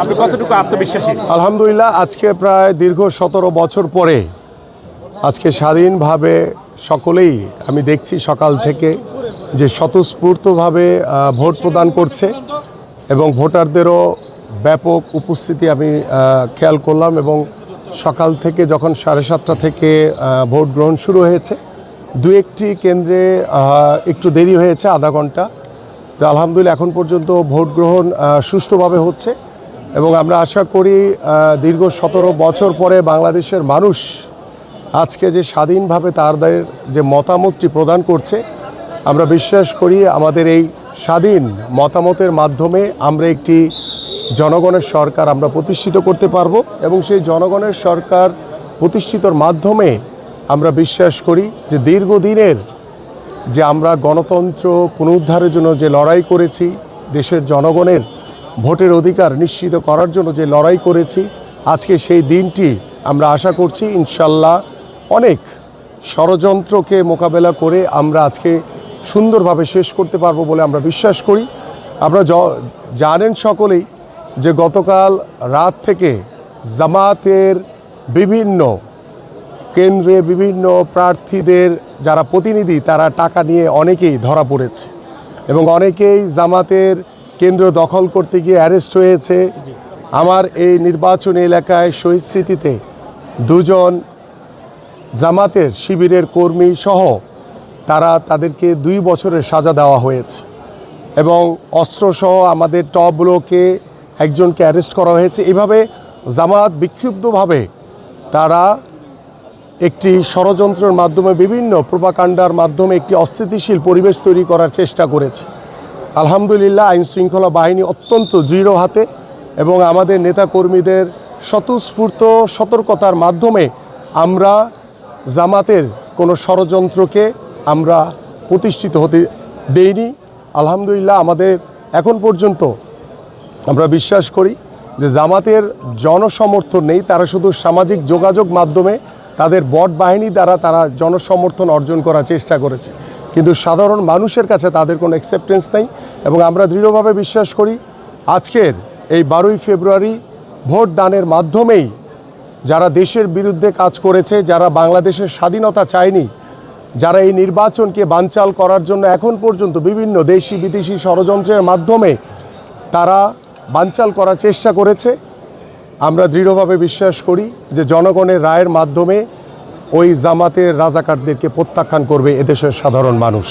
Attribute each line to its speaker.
Speaker 1: আপনি কতটুকু আত্মবিশ্বাসী?
Speaker 2: আলহামদুলিল্লাহ, আজকে প্রায় দীর্ঘ সতেরো বছর পরে আজকে স্বাধীনভাবে সকলেই আমি দেখছি সকাল থেকে যে স্বতঃস্ফূর্তভাবে ভোট প্রদান করছে এবং ভোটারদেরও ব্যাপক উপস্থিতি আমি খেয়াল করলাম এবং সকাল থেকে যখন সাড়ে সাতটা থেকে ভোট গ্রহণ শুরু হয়েছে, দু একটি কেন্দ্রে একটু দেরি হয়েছে, আধা ঘণ্টা। তো আলহামদুলিল্লাহ, এখন পর্যন্ত ভোট গ্রহণ সুষ্ঠুভাবে হচ্ছে। এবং আমরা আশা করি দীর্ঘ সতেরো বছর পরে বাংলাদেশের মানুষ আজকে যে স্বাধীনভাবে তাদের যে মতামতটি প্রদান করছে, আমরা বিশ্বাস করি আমাদের এই স্বাধীন মতামতের মাধ্যমে আমরা একটি জনগণের সরকার আমরা প্রতিষ্ঠিত করতে পারব এবং সেই জনগণের সরকার প্রতিষ্ঠিতর মাধ্যমে আমরা বিশ্বাস করি যে দীর্ঘদিনের যে আমরা গণতন্ত্র পুনরুদ্ধারের জন্য যে লড়াই করেছি, দেশের জনগণের ভোটের অধিকার নিশ্চিত করার জন্য যে লড়াই করেছি, আজকে সেই দিনটি আমরা আশা করছি ইনশাল্লাহ অনেক ষড়যন্ত্রকে মোকাবেলা করে আমরা আজকে সুন্দরভাবে শেষ করতে পারব বলে আমরা বিশ্বাস করি। জ- জানেন সকলেই যে গতকাল রাত থেকে জামাতের বিভিন্ন কেন্দ্রে বিভিন্ন প্রার্থীদের যারা প্রতিনিধি, তারা টাকা নিয়ে অনেকেই ধরা পড়েছে এবং অনেকেই জামাতের কেন্দ্র দখল করতে গিয়ে অ্যারেস্ট হয়েছে। আমার এই নির্বাচনী এলাকায় শহীদ স্মৃতিতে দুজন জামাতের শিবিরের কর্মী সহ তারা তাদেরকে দুই বছরের সাজা দেওয়া হয়েছে এবং অস্ত্রসহ আমাদের টপ ব্লকে একজনকে অ্যারেস্ট করা হয়েছে। এভাবে জামাত বিক্ষুব্ধভাবে তারা একটি ষড়যন্ত্রের মাধ্যমে বিভিন্ন প্রোপাকাণ্ডার মাধ্যমে একটি অস্থিতিশীল পরিবেশ তৈরি করার চেষ্টা করেছে। আলহামদুলিল্লাহ আইন শৃঙ্খলা বাহিনী অত্যন্ত দৃঢ় হাতে এবং আমাদের নেতাকর্মীদের স্বতঃস্ফূর্ত সতর্কতার মাধ্যমে আমরা জামাতের কোনো ষড়যন্ত্রকে আমরা প্রতিষ্ঠিত হতে দেইনি। আলহামদুলিল্লাহ আমাদের এখন পর্যন্ত আমরা বিশ্বাস করি যে জামাতের জনসমর্থন নেই, তারা শুধু সামাজিক যোগাযোগ মাধ্যমে তাদের বট বাহিনী দ্বারা তারা জনসমর্থন অর্জন করার চেষ্টা করেছে। কিন্তু সাধারণ মানুষের কাছে তাদের কোনো অ্যাকসেপ্টেন্স নেই এবং আমরা দৃঢ়ভাবে বিশ্বাস করি আজকের এই বারোই ফেব্রুয়ারি ভোট দানের মাধ্যমেই যারা দেশের বিরুদ্ধে কাজ করেছে, যারা বাংলাদেশের স্বাধীনতা চায়নি, যারা এই নির্বাচনকে বানচাল করার জন্য এখন পর্যন্ত বিভিন্ন দেশি বিদেশি ষড়যন্ত্রের মাধ্যমে তারা বানচাল করার চেষ্টা করেছে, আমরা দৃঢ়ভাবে বিশ্বাস করি যে জনগণের রায়ের মাধ্যমে ওই জামাতের রাজাকারদেরকে প্রত্যাখ্যান করবে এদেশের সাধারণ মানুষ।